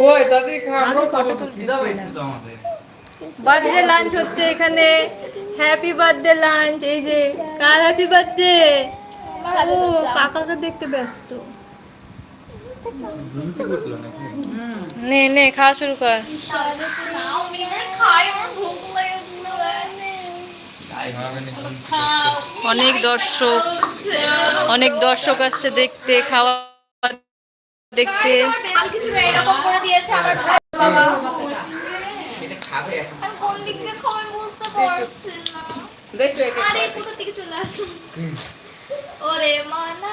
কই তাড়াতাড়ি খা আমরা খাব খিদা পেয়েছে তো আমাদের। বার্থডে লাঞ্চ হচ্ছে এখানে। হ্যাপি বার্থডে লাঞ্চ এই যে কার হ্যাপি বার্থডে ও কাকাকে দেখতে ব্যস্ত। নে নে খাওয়া শুরু কর। অনেক দর্শক অনেক দর্শক আসছে দেখতে খাওয়া দেখতে। বেল কিছু এরকম করে দিয়েছে আমার ভাই বাবা এটা খাবে এখন। আমি কোন দিক দিয়ে খাব আমি বুঝতে পারছি না। আরে কোথা থেকে চলে আসুন ওরে মানা।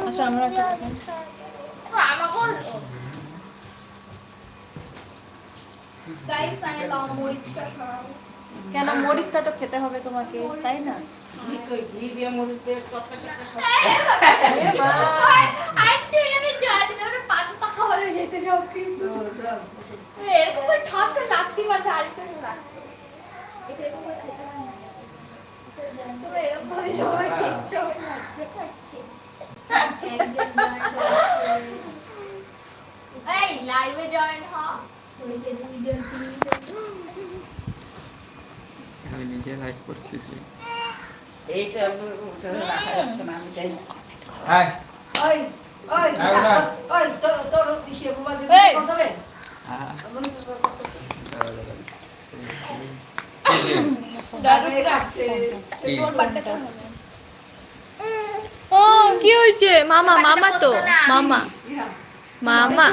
আচ্ছা মরিচটা কেন মরিচটা তো খেতে হবে তোমাকে তাই না? ওটা পাঁচ টাকা হয়ে যেতে সব কিছু। এরকম করে ঠাস করে লাগতে পারছে আরেকটু লাগতে এরকম করে খেতে না। তুমি এরকম ভাবে সবাই দেখছ। আমি লজ্জা এই লাইভে জয়েন হ। আমি নিজে লাইভ করতেছি। এইটা ওটা রাখা যাচ্ছে না আমি চাই হাই কি? ও হয়েছে মামা মামা তো মামা মামা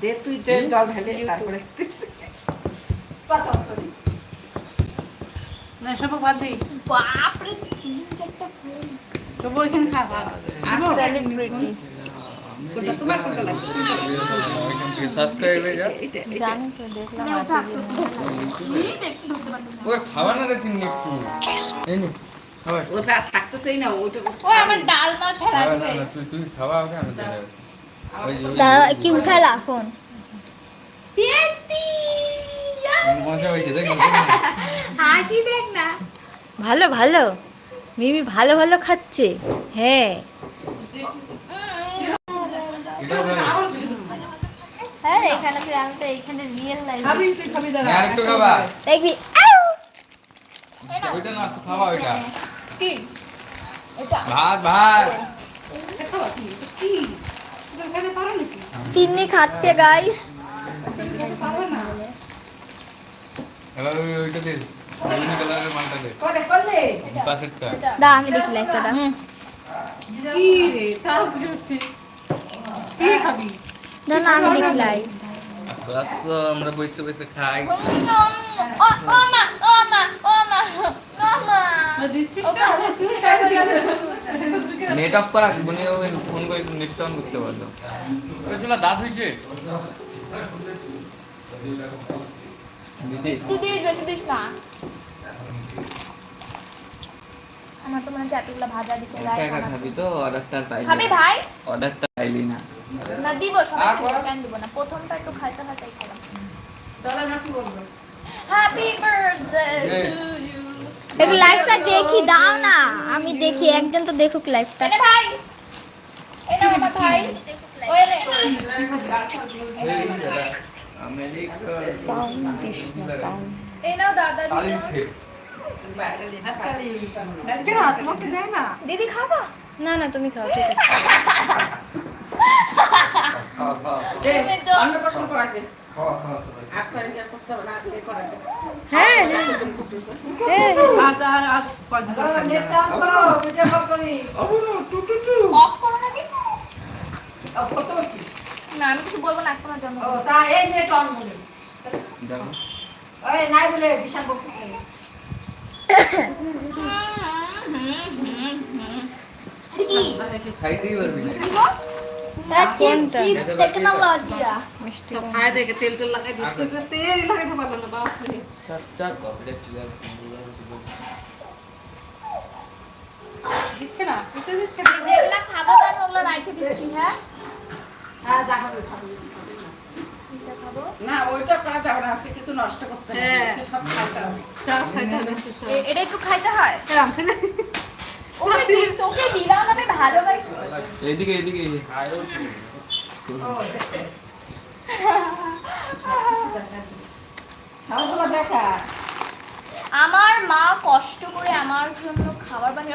দে তুই জল ঢেলে তারপরে না সব বাদ দিই বাপরে সব ওইখানে সেলিব্রিটি লাগবে? খাওয়া না রে তিন একটু এই নে খাবার। ওটা থাকতেছেই না ওটা ওই আমার ডাল মাছ তুই তুই খাওয়া ওকে আমি কি উঠালা ফোন মজা দেখ হাসি দেখ না। ভালো ভালো। মিমি ভালো ভালো খাচ্ছে। হ্যাঁ। হ্যাঁ এখানে তো আমি তো এখানে রিয়েল লাইফ খাবি তুই খাবি দাঁড়া। আরেকটু খাবা। দেখবি। আউ! ওইটা না তুই খাওয়া ওইটা। কি? এটা। ভাত ভাত। খাওয়া কি? কি? তুমি খেতে পারো নাকি? তিন্নি খাচ্ছে গাইস এবার ওইটা দে বিভিন্ন কালারের মালটা দে আমি দেখি লাইফটা দা। কি রে তাও কি হচ্ছে? কি খাবি? না না আমি দেখি লাইভ আসো আসো আমরা বসে বসে খাই। ও মা ও মা ও মা ও মা। নেট অফ করা বনি ফোন করে নেট অন করতে পারল দাঁত হয়েছে? একটু দিস বেশি দিস না আমার তো মনে হচ্ছে এতগুলো ভাজা দিছে একা গায়ে একা খাবি তো অর্ডারটা পাইলি খাবি ভাই অর্ডারটা পাইলি না না দিব সবাই কেন দিব না প্রথমটা একটু খাইতে হয় খেলাম তাহলে না কি বলব হ্যাপি বার্থডে টু ইউ একটু লাইভটা দেখি দাও না আমি দেখি একজন তো দেখুক লাইভটা এনে ভাই এনে আমার ভাই এই নাও দাদা দিদি খাবা? না না তুমি খাও ঠিক আছে। না আজকে করাতে। হ্যাঁ হ্যাঁ। না আমি কিছু বলব না আজকে আমার জন্ম ও তা এই নেট অন বলে। দেখো। ওই নাই বলে দিশা বলতেছে খাইতেই পারবি না। তেল তেল লাগাই দিচ্ছে তেল লাগাইতে পারল না চার চার দিচ্ছে না দিচ্ছে না। যেগুলা খাব আমি ওগুলো রাখে দিচ্ছি হ্যাঁ? এটা একটু খাইতে হয়? ওকে তোকে দিলাম আমি ভালোবাসি এদিকে এদিকে আমার মা কষ্ট করে আমার জন্য খাবার বানিয়ে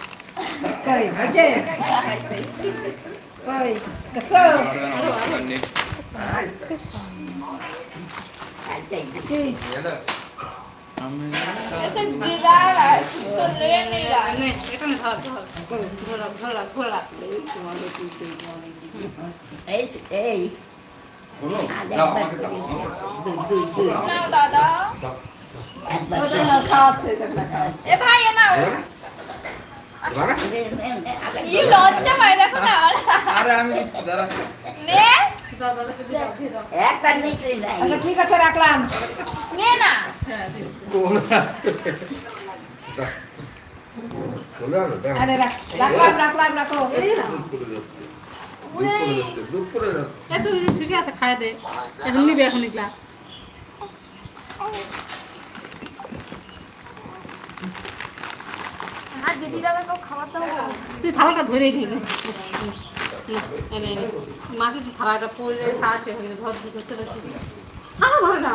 Poi, oggi. Poi, da solo. Sì. Ehi, দাও আমাকে দাও দাও দাও দাও দাও দাও দাও দাও দাও দাও দাও দাও দাও দাও দাও দাও ঠিক আছে রাখলাম। আরে রাখ রাখলাম রাখলাম রাখো। ঠিক আছে খাই দে। এখন নিবি এখন এগুলা আর দিদিটাকে তো খাওয়াতে হবে তুই থালাটা ধরে ঢেলে মাকে তুই থালাটা পড়লে শেষ হয়ে ধর ধরতে থালা ধরে না।